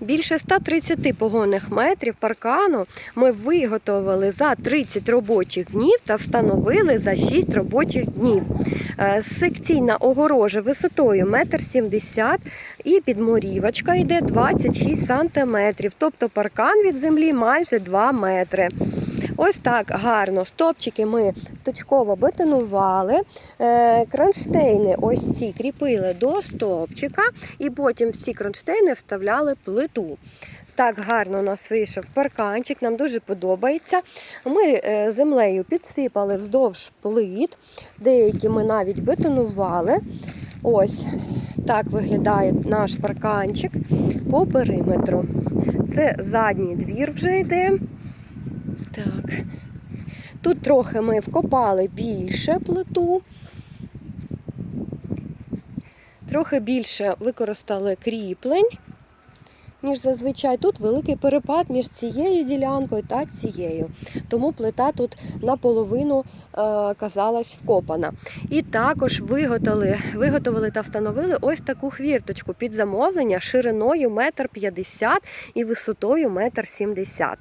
Більше 130 погонних метрів паркану ми виготовили за 30 робочих днів та встановили за 6 робочих днів. Е, Секційна огорожа висотою 1,70 м і підморівочка йде 26 см, тобто паркан від землі майже 2 метри. Ось так гарно. Стопчики ми точково бетонували, е, кронштейни ось ці кріпили до стопчика, і потім в ці кронштейни вставляли плиту. Так гарно у нас вийшов парканчик, нам дуже подобається. Ми е, землею підсипали вздовж плит, деякі ми навіть бетонували. Ось так виглядає наш парканчик по периметру. Це задній двір вже йде. Так. Тут трохи ми вкопали більше плиту. Трохи більше використали кріплень, ніж зазвичай. Тут великий перепад між цією ділянкою та цією. Тому плита тут наполовину е, казалась вкопана. І також виготовили, виготовили та встановили ось таку хвірточку під замовлення шириною 1,50 м і висотою 1,70 м.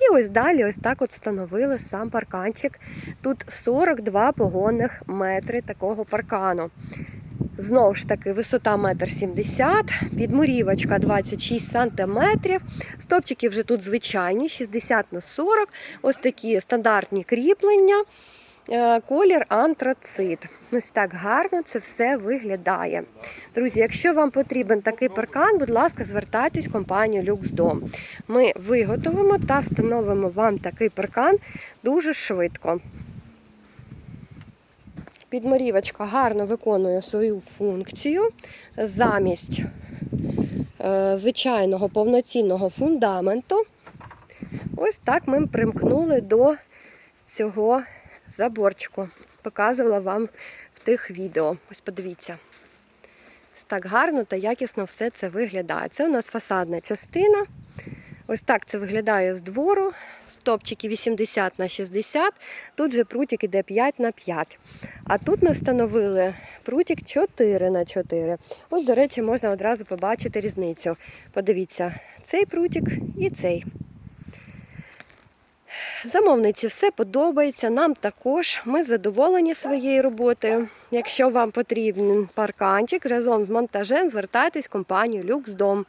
І ось далі ось так от встановили сам парканчик. Тут 42 погонних метри такого паркану. Знову ж таки, висота 1,70 м, підмурівочка 26 см. Стопчики вже тут звичайні, 60 на 40 Ось такі стандартні кріплення. Е, Колір антрацит. Ось так гарно це все виглядає. Друзі, якщо вам потрібен такий паркан, будь ласка, звертайтесь в компанію Люксдом. Ми виготовимо та встановимо вам такий паркан дуже швидко. Підморівочка гарно виконує свою функцію замість е, звичайного повноцінного фундаменту. Ось так ми примкнули до цього заборчику. Показувала вам в тих відео. Ось подивіться. Ось так гарно та якісно все це виглядає. Це у нас фасадна частина. Ось так це виглядає з двору. Стопчики 80 на 60, тут же прутик іде 5 на 5. А тут ми встановили прутик 4 на 4. Ось, до речі, можна одразу побачити різницю. Подивіться, цей прутик і цей. Замовниці все подобається, нам також. Ми задоволені своєю роботою. Якщо вам потрібен парканчик разом з монтажем, звертайтесь в компанію Люксдом.